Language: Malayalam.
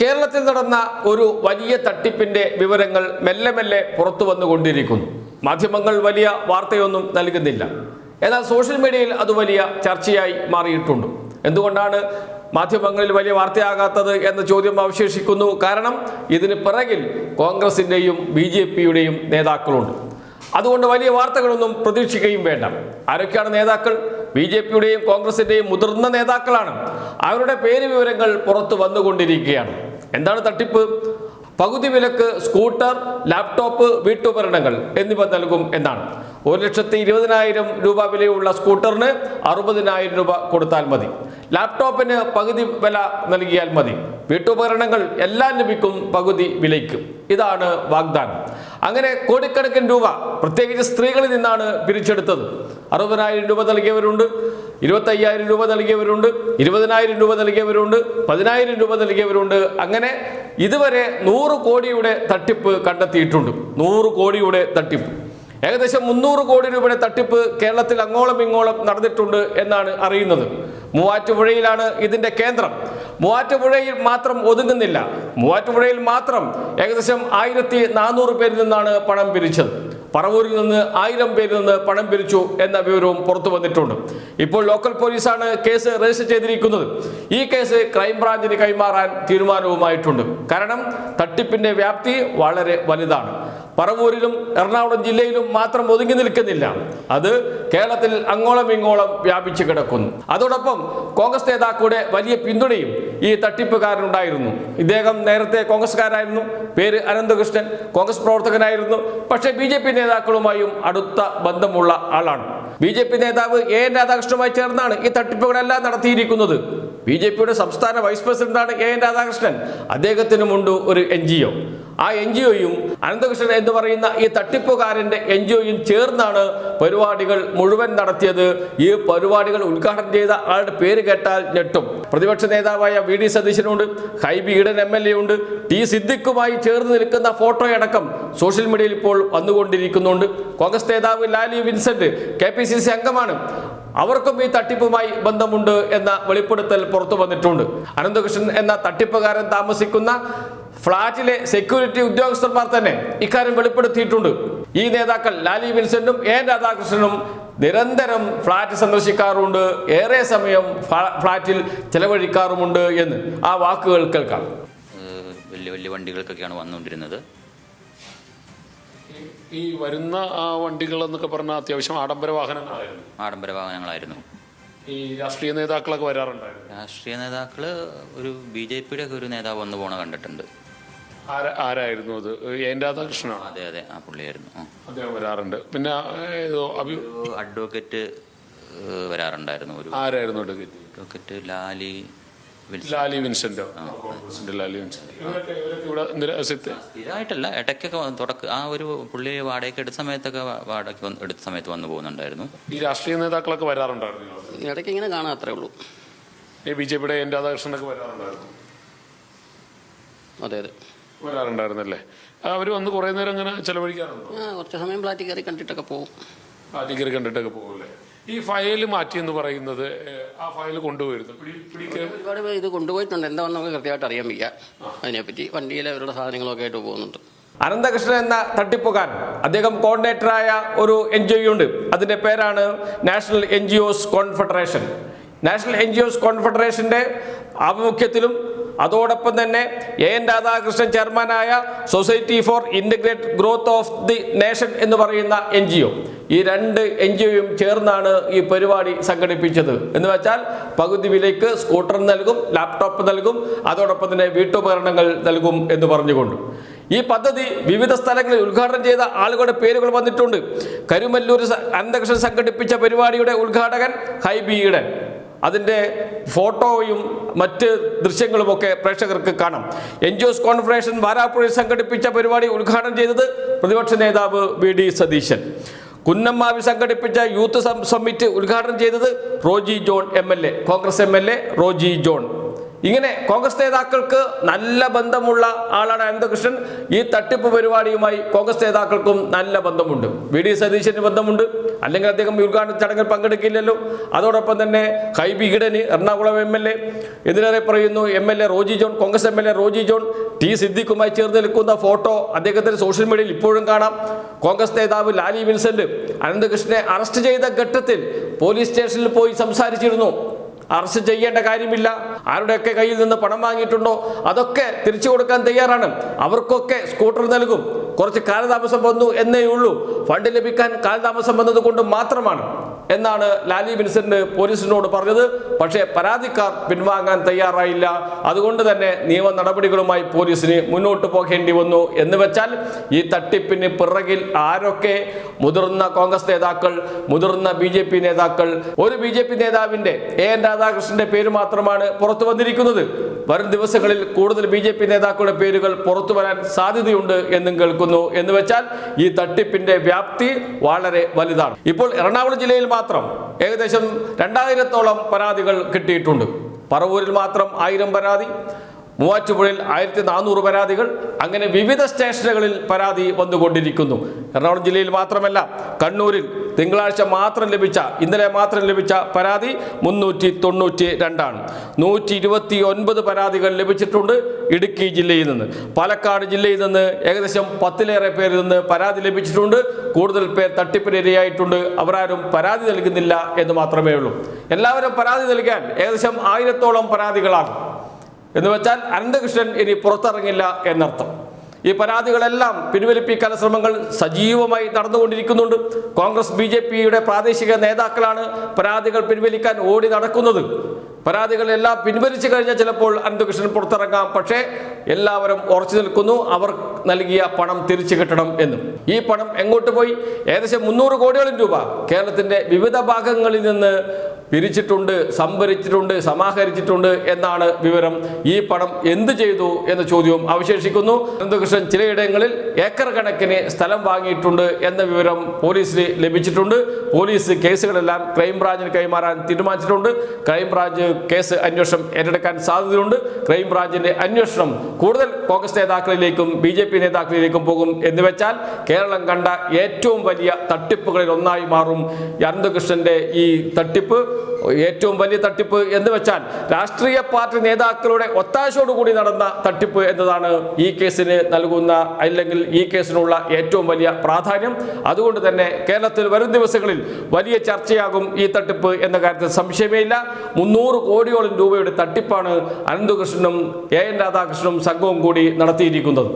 കേരളത്തിൽ നടന്ന ഒരു വലിയ തട്ടിപ്പിന്റെ വിവരങ്ങൾ മെല്ലെ മെല്ലെ പുറത്തു വന്നുകൊണ്ടിരിക്കുന്നു. മാധ്യമങ്ങൾ വലിയ വാർത്തയൊന്നും നൽകുന്നില്ല. എന്നാൽ സോഷ്യൽ മീഡിയയിൽ അത് വലിയ ചർച്ചയായി മാറിയിട്ടുണ്ട്. എന്തുകൊണ്ടാണ് മാധ്യമങ്ങളിൽ വലിയ വാർത്തയാകാത്തത് എന്ന ചോദ്യം അവശേഷിക്കുന്നു? കാരണം ഇതിന് പിറകിൽ കോൺഗ്രസിന്റെയും ബി ജെ പിയുടെയും നേതാക്കളുണ്ട്. അതുകൊണ്ട് വലിയ വാർത്തകളൊന്നും പ്രതീക്ഷിക്കുകയും വേണ്ട. ആരൊക്കെയാണ് നേതാക്കൾ? ബി ജെ പിയുടെയും കോൺഗ്രസിന്റെയും മുതിർന്ന നേതാക്കളാണ്. അവരുടെ പേര് വിവരങ്ങൾ പുറത്തു വന്നുകൊണ്ടിരിക്കുകയാണ്. എന്താണ് തട്ടിപ്പ്? പകുതി വിലക്ക് സ്കൂട്ടർ ലാപ്ടോപ്പ് വീട്ടുപകരണങ്ങൾ എന്നിവ നൽകും എന്നാണ്. ഒരു ലക്ഷത്തി ഇരുപതിനായിരം രൂപ വിലയുള്ള സ്കൂട്ടറിന് അറുപതിനായിരം രൂപ കൊടുത്താൽ മതി. ലാപ്ടോപ്പിന് പകുതി വില നൽകിയാൽ മതി. വീട്ടുപകരണങ്ങൾ എല്ലാം ലഭിക്കും പകുതി വിലയ്ക്ക്. ഇതാണ് വാഗ്ദാനം. അങ്ങനെ കോടിക്കണക്കിന് രൂപ പ്രത്യേകിച്ച് സ്ത്രീകളിൽ നിന്നാണ് പിരിച്ചെടുത്തത്. അറുപതിനായിരം രൂപ നൽകിയവരുണ്ട്. ഇരുപത്തയ്യായിരം രൂപ നൽകിയവരുണ്ട് ഇരുപതിനായിരം രൂപ നൽകിയവരുണ്ട് പതിനായിരം രൂപ നൽകിയവരുണ്ട്. അങ്ങനെ ഇതുവരെ നൂറ് കോടിയുടെ തട്ടിപ്പ് കണ്ടെത്തിയിട്ടുണ്ട്. നൂറ് കോടിയുടെ തട്ടിപ്പ്. ഏകദേശം മുന്നൂറ് കോടി രൂപയുടെ തട്ടിപ്പ് കേരളത്തിൽ അങ്ങോളം ഇങ്ങോളം നടന്നിട്ടുണ്ട് എന്നാണ് അറിയുന്നത്. മൂവാറ്റുപുഴയിലാണ് ഇതിന്റെ കേന്ദ്രം. മൂവാറ്റുപുഴയിൽ മാത്രം ഒതുങ്ങുന്നില്ല. മൂവാറ്റുപുഴയിൽ മാത്രം ഏകദേശം ആയിരത്തി നാനൂറ് പേരിൽ നിന്നാണ് പണം പിരിച്ചത്. പറവൂരിൽ നിന്ന് ആയിരം പേരിൽ നിന്ന് പണം പിരിച്ചു എന്ന വിവരവും പുറത്തു വന്നിട്ടുണ്ട്. ഇപ്പോൾ ലോക്കൽ പോലീസാണ് കേസ് രജിസ്റ്റർ ചെയ്തിരിക്കുന്നത്. ഈ കേസ് ക്രൈംബ്രാഞ്ചിന് കൈമാറാൻ തീരുമാനവുമായിട്ടുണ്ട്. കാരണം തട്ടിപ്പിന്റെ വ്യാപ്തി വളരെ വലുതാണ്. പറവൂരിലും എറണാകുളം ജില്ലയിലും മാത്രം ഒതുങ്ങി നിൽക്കുന്നില്ല. അത് കേരളത്തിൽ അങ്ങോളം ഇങ്ങോളം വ്യാപിച്ചു കിടക്കുന്നു. അതോടൊപ്പം കോൺഗ്രസ് നേതാക്കളുടെ വലിയ പിന്തുണയും ഈ തട്ടിപ്പുകാരനുണ്ടായിരുന്നു. ഇദ്ദേഹം നേരത്തെ കോൺഗ്രസ്കാരായിരുന്നു പേര് അനന്തകൃഷ്ണൻ കോൺഗ്രസ് പ്രവർത്തകനായിരുന്നു. പക്ഷേ ബി ജെ പി നേതാക്കളുമായും അടുത്ത ബന്ധമുള്ള ആളാണ്. ബി ജെ പി നേതാവ് എ എൻ രാധാകൃഷ്ണനുമായി ചേർന്നാണ് ഈ തട്ടിപ്പുകളെല്ലാം നടത്തിയിരിക്കുന്നത്. ബി ജെ പിയുടെ സംസ്ഥാന വൈസ് പ്രസിഡന്റാണ് കെ എൻ രാധാകൃഷ്ണൻ. അദ്ദേഹത്തിനുമുണ്ട് ഒരു എൻ ജി ഒ. ആ എൻ ജി ഒയും അനന്തകൃഷ്ണൻ എന്ന് പറയുന്ന ഈ തട്ടിപ്പുകാരന്റെ എൻ ജി ഒയും ചേർന്നാണ് പരിപാടികൾ മുഴുവൻ നടത്തിയത്. ഈ പരിപാടികൾ ഉദ്ഘാടനം ചെയ്ത ആളുടെ പേര് കേട്ടാൽ ഞെട്ടും. പ്രതിപക്ഷ നേതാവായ V D സതീശനുണ്ട് Hibi Eden M L A ഉണ്ട് ടി സിദ്ദിഖുമായി ചേർന്ന് നിൽക്കുന്ന ഫോട്ടോയടക്കം സോഷ്യൽ മീഡിയയിൽ ഇപ്പോൾ വന്നുകൊണ്ടിരിക്കുന്നുണ്ട്. കോൺഗ്രസ് നേതാവ് Lali Vincent K P C C അംഗമാണ്. അവർക്കും ഈ തട്ടിപ്പുമായി ബന്ധമുണ്ട് എന്ന വെളിപ്പെടുത്തൽ പുറത്തു വന്നിട്ടുണ്ട്. അനന്തകൃഷ്ണൻ എന്ന തട്ടിപ്പുകാരൻ താമസിക്കുന്ന ഫ്ളാറ്റിലെ സെക്യൂരിറ്റി ഉദ്യോഗസ്ഥന്മാർ തന്നെ ഇക്കാര്യം വെളിപ്പെടുത്തിയിട്ടുണ്ട്. ഈ നേതാക്കൾ ലാലി വിൻസെന്റും എൻ രാധാകൃഷ്ണനും നിരന്തരം ഫ്ളാറ്റ് സന്ദർശിക്കാറുണ്ട്. ഏറെ സമയം ഫ്ളാ- ഫ്ളാറ്റിൽ ചെലവഴിക്കാറുമുണ്ട് എന്ന് ആ വാക്കുകൾ കേൾക്കാം. വലിയ വലിയ വണ്ടികൾക്കൊക്കെയാണ് വന്നുകൊണ്ടിരുന്നത്. ഈ വരുന്ന ആ വണ്ടികൾ എന്നൊക്കെ പറഞ്ഞാൽ അത്യാവശ്യം ആഡംബര വാഹനങ്ങളായിരുന്നു. ആഡംബര വാഹനങ്ങളായിരുന്നു. ഈ രാഷ്ട്രീയ നേതാക്കളൊക്കെ വരാറുണ്ടായിരുന്നു. രാഷ്ട്രീയ നേതാക്കൾ ഒരു ബി ജെ പിയുടെ ഒക്കെ ഒരു നേതാവ് വന്നു പോണ കണ്ടിട്ടുണ്ട്. ആര ആരായിരുന്നു അത്? എൻ രാധാകൃഷ്ണനാണ് അതെ അതെ. ആ പുള്ളിയായിരുന്നു. ആ. അദ്ദേഹം വരാറുണ്ട്. പിന്നെ ഏതോ അഭി ഒരു അഡ്വക്കേറ്റ് ഏഹ് വരാറുണ്ടായിരുന്നു ഒരു ആരായിരുന്നു അഡ്വക്കേറ്റ് അഡ്വക്കേറ്റ് ലാലി. ലാലി വിൻസെന്റോ? കോൺഗ്രസിന്റെ ലാലി വിൻസെന്റ്. ഇവരൊക്കെ ഇവരൊക്കെ ഇവിടെ നിരസിത്ത് സ്ഥിരമായിട്ടല്ല ഇടയ്ക്കൊക്കെ വന്ന് തുടക്ക. ആ ഒരു പുള്ളി വാടകയ്ക്ക് എടുത്ത സമയത്തൊക്കെ വാ- വാടകയ്ക്ക് വന്ന് എടുത്ത സമയത്ത് വന്നു പോകുന്നുണ്ടായിരുന്നു. ഈ രാഷ്ട്രീയ നേതാക്കളൊക്കെ വരാറുണ്ടായിരുന്നു? ഇടയ്ക്ക് ഇങ്ങനെ കാണാൻ അത്രേ ഉള്ളൂ. ഈ ബി ജെ പിയുടെ എൻ രാധാകൃഷ്ണനൊക്കെ വരാറുണ്ടായിരുന്നു. അതെ അതെ. വരാറുണ്ടായിരുന്നല്ലേ? അവർ വന്ന് കുറേ നേരം അങ്ങനെ ചെലവഴിക്കാറുണ്ടോ? ആ കുറച്ച് സമയം ഫ്ലാറ്റിൽ കയറി കണ്ടിട്ടൊക്കെ പോകും. ആദ്യം കണ്ടിട്ടൊക്കെ പോകുമല്ലേ ഈ ഫയൽ മാറ്റി എന്ന് പറയുന്നത് ആ ഫയൽ കൊണ്ടുപോയിരുന്നു. പിടിക്കുക ഒരുപാട് പേര് ഇത് കൊണ്ടുപോയിട്ടുണ്ട്. എന്താ നമുക്ക് കൃത്യമായിട്ട് അറിയാൻ വയ്യ. അതിനെപ്പറ്റി വണ്ടിയിൽ അവരുടെ സാധനങ്ങളൊക്കെ ആയിട്ട് പോകുന്നുണ്ട്. അനന്തകൃഷ്ണൻ എന്ന തട്ടിപ്പുകാരൻ അദ്ദേഹം കോർഡിനേറ്ററായ ഒരു എൻ ജി ഒ ഉണ്ട് അതിന്റെ പേരാണ് national N G Os confederation national N G Os കോൺഫെഡറേഷന്റെ ആഭിമുഖ്യത്തിലും അതോടൊപ്പം തന്നെ എ എൻ രാധാകൃഷ്ണൻ ചെയർമാനായ society for integrate growth of the nation എന്ന് പറയുന്ന എൻ ജി ഒ ഈ രണ്ട് എൻ ജി ഒയും ചേർന്നാണ് ഈ പരിപാടി സംഘടിപ്പിച്ചത്. എന്ന് വെച്ചാൽ പകുതി വിലയ്ക്ക് സ്കൂട്ടർ നൽകും ലാപ്ടോപ്പ് നൽകും അതോടൊപ്പം തന്നെ വീട്ടുപകരണങ്ങൾ നൽകും എന്ന് പറഞ്ഞുകൊണ്ട്. ഈ പദ്ധതി വിവിധ സ്ഥലങ്ങളിൽ ഉദ്ഘാടനം ചെയ്ത ആളുകളുടെ പേരുകൾ വന്നിട്ടുണ്ട്. കരുമല്ലൂർ അന്തകൃഷ്ണൻ സംഘടിപ്പിച്ച പരിപാടിയുടെ ഉദ്ഘാടകൻ ഹൈബി ഈഡൻ. അതിന്റെ ഫോട്ടോയും മറ്റ് ദൃശ്യങ്ങളുമൊക്കെ പ്രേക്ഷകർക്ക് കാണാം. എൻ ജി ഒസ് കോൺഫറേഷൻ വാരാപ്പുഴയിൽ സംഘടിപ്പിച്ച പരിപാടി ഉദ്ഘാടനം ചെയ്തത് പ്രതിപക്ഷ നേതാവ് വി ഡി സതീശൻ. കുന്നമ്മാവിൽ സംഘടിപ്പിച്ച യൂത്ത് സമ്മിറ്റ് ഉദ്ഘാടനം ചെയ്തത് റോജി ജോൺ എം കോൺഗ്രസ് എ റോജി ജോൺ. ഇങ്ങനെ കോൺഗ്രസ് നേതാക്കൾക്ക് നല്ല ബന്ധമുള്ള ആളാണ് അനന്തകൃഷ്ണൻ. ഈ തട്ടിപ്പ് പരിപാടിയുമായി കോൺഗ്രസ് നേതാക്കൾക്കും നല്ല ബന്ധമുണ്ട്. വി ഡി സതീശന് ബന്ധമുണ്ട്. അല്ലെങ്കിൽ അദ്ദേഹം ഉദ്ഘാടന ചടങ്ങിൽ പങ്കെടുക്കില്ലല്ലോ. അതോടൊപ്പം തന്നെ ഹൈബി ഈഡന് എറണാകുളം എം എൽ എ എതിരേറെ പറയുന്നു M L A Roji John Congress M L A Roji John T സിദ്ദിഖുമായി ചേർന്ന് നിൽക്കുന്ന ഫോട്ടോ അദ്ദേഹത്തിന് സോഷ്യൽ മീഡിയയിൽ ഇപ്പോഴും കാണാം. കോൺഗ്രസ് നേതാവ് ലാലി വിൻസെന്റ് അനന്തകൃഷ്ണനെ അറസ്റ്റ് ചെയ്ത ഘട്ടത്തിൽ പോലീസ് സ്റ്റേഷനിൽ പോയി സംസാരിച്ചിരുന്നു. അറസ്റ്റ് ചെയ്യേണ്ട കാര്യമില്ല. ആരുടെയൊക്കെ കയ്യിൽ നിന്ന് പണം വാങ്ങിയിട്ടുണ്ടോ? അതൊക്കെ തിരിച്ചു കൊടുക്കാൻ തയ്യാറാണ്. അവർക്കൊക്കെ സ്കൂട്ടർ നൽകും. കുറച്ച് കാലതാമസം വന്നു എന്നേ ഉള്ളൂ. ഫണ്ട് ലഭിക്കാൻ കാലതാമസം വന്നത് കൊണ്ട് മാത്രമാണ്. എന്നാണ് ലാലി വിൻസെന്റ് പോലീസിനോട് പറഞ്ഞത്. പക്ഷേ പരാതിക്കാർ പിൻവാങ്ങാൻ തയ്യാറായില്ല. അതുകൊണ്ട് തന്നെ നിയമ നടപടികളുമായി പോലീസിന് മുന്നോട്ട് പോകേണ്ടി വന്നു. എന്ന് വെച്ചാൽ ഈ തട്ടിപ്പിന് പിറകിൽ ആരൊക്കെ മുതിർന്ന കോൺഗ്രസ് നേതാക്കൾ മുതിർന്ന ബി ജെ പി നേതാക്കൾ ഒരു ബി ജെ പി നേതാവിന്റെ എ എൻ രാധാകൃഷ്ണന്റെ പേര് മാത്രമാണ് പുറത്തു വന്നിരിക്കുന്നത്. വരും ദിവസങ്ങളിൽ കൂടുതൽ ബി ജെ പി നേതാക്കളുടെ പേരുകൾ പുറത്തു വരാൻ സാധ്യതയുണ്ട് എന്നും കേൾക്കുന്നു. എന്ന് വെച്ചാൽ ഈ തട്ടിപ്പിന്റെ വ്യാപ്തി വളരെ വലുതാണ്. ഇപ്പോൾ എറണാകുളം ജില്ലയിൽ മാത്രം ഏകദേശം രണ്ടായിരത്തോളം പരാതികൾ കിട്ടിയിട്ടുണ്ട്. പറവൂരിൽ മാത്രം ആയിരം പരാതി മൂവാറ്റുപുഴയിൽ ആയിരത്തി നാനൂറ് പരാതികൾ. അങ്ങനെ വിവിധ സ്റ്റേഷനുകളിൽ പരാതി വന്നുകൊണ്ടിരിക്കുന്നു. എറണാകുളം ജില്ലയിൽ മാത്രമല്ല കണ്ണൂരിൽ തിങ്കളാഴ്ച മാത്രം ലഭിച്ച ഇന്നലെ മാത്രം ലഭിച്ച പരാതി മുന്നൂറ്റി തൊണ്ണൂറ്റി രണ്ടാണ് നൂറ്റി ഇരുപത്തി ഒൻപത് പരാതികൾ ലഭിച്ചിട്ടുണ്ട് ഇടുക്കി ജില്ലയിൽ നിന്ന്. പാലക്കാട് ജില്ലയിൽ നിന്ന് ഏകദേശം പത്തിലേറെ പേരിൽ നിന്ന് പരാതി ലഭിച്ചിട്ടുണ്ട്. കൂടുതൽ പേർ തട്ടിപ്പിനിരയായിട്ടുണ്ട്. അവരാരും പരാതി നൽകുന്നില്ല എന്ന് മാത്രമേ ഉള്ളൂ എല്ലാവരും പരാതി നൽകാൻ ഏകദേശം ആയിരത്തോളം പരാതികളാകും എന്ന് വെച്ചാൽ അനന്തകൃഷ്ണൻ ഇനി പുറത്തിറങ്ങില്ല എന്നർത്ഥം. ഈ പരാതികളെല്ലാം പിൻവലിപ്പിക്കാൻ ശ്രമങ്ങൾ സജീവമായി നടന്നുകൊണ്ടിരിക്കുന്നുണ്ട്. കോൺഗ്രസ് ബി ജെ പിയുടെ പ്രാദേശിക നേതാക്കളാണ് പരാതികൾ പിൻവലിക്കാൻ ഓടി നടക്കുന്നത്. പരാതികളെല്ലാം പിൻവലിച്ചു കഴിഞ്ഞാൽ ചിലപ്പോൾ അനന്തകൃഷ്ണൻ പുറത്തിറങ്ങാം. പക്ഷേ എല്ലാവരും ഉറച്ചു നിൽക്കുന്നു. അവർ നൽകിയ പണം തിരിച്ചു കിട്ടണം എന്നും. ഈ പണം എങ്ങോട്ട് പോയി? ഏകദേശം മുന്നൂറ് കോടിയോളം രൂപ കേരളത്തിന്റെ വിവിധ ഭാഗങ്ങളിൽ നിന്ന് പിരിച്ചിട്ടുണ്ട് സംഭരിച്ചിട്ടുണ്ട് സമാഹരിച്ചിട്ടുണ്ട് എന്നാണ് വിവരം. ഈ പണം എന്ത് ചെയ്തു എന്ന ചോദ്യവും അവശേഷിക്കുന്നു. അനന്തകൃഷ്ണൻ ചിലയിടങ്ങളിൽ ഏക്കർ കണക്കിന് സ്ഥലം വാങ്ങിയിട്ടുണ്ട് എന്ന വിവരം പോലീസിന് ലഭിച്ചിട്ടുണ്ട്. പോലീസ് കേസുകളെല്ലാം ക്രൈംബ്രാഞ്ചിന് കൈമാറാൻ തീരുമാനിച്ചിട്ടുണ്ട്. ക്രൈംബ്രാഞ്ച് കേസ് അന്വേഷണം ഏറ്റെടുക്കാൻ സാധ്യതയുണ്ട്. ക്രൈംബ്രാഞ്ചിന്റെ അന്വേഷണം കൂടുതൽ കോൺഗ്രസ് നേതാക്കളിലേക്കും ബി പി നേതാക്കളിലേക്കും പോകും എന്ന് വെച്ചാൽ കേരളം കണ്ട ഏറ്റവും വലിയ തട്ടിപ്പുകളിൽ ഒന്നായി മാറും അനന്തകൃഷ്ണന്റെ ഈ തട്ടിപ്പ്. ഏറ്റവും വലിയ തട്ടിപ്പ് എന്ന് വെച്ചാൽ രാഷ്ട്രീയ പാർട്ടി നേതാക്കളുടെ ഒത്താശയോടുകൂടി നടന്ന തട്ടിപ്പ് എന്നതാണ് ഈ കേസിന് നൽകുന്ന അല്ലെങ്കിൽ ഈ കേസിനുള്ള ഏറ്റവും വലിയ പ്രാധാന്യം. അതുകൊണ്ട് തന്നെ കേരളത്തിൽ വരും ദിവസങ്ങളിൽ വലിയ ചർച്ചയാകും ഈ തട്ടിപ്പ് എന്ന കാര്യത്തിൽ സംശയമേ ഇല്ല മുന്നൂറ് കോടിയോളം രൂപയുടെ തട്ടിപ്പാണ് അനന്തകൃഷ്ണനും എ എൻ രാധാകൃഷ്ണനും സംഘവും കൂടി നടത്തിയിരിക്കുന്നത്.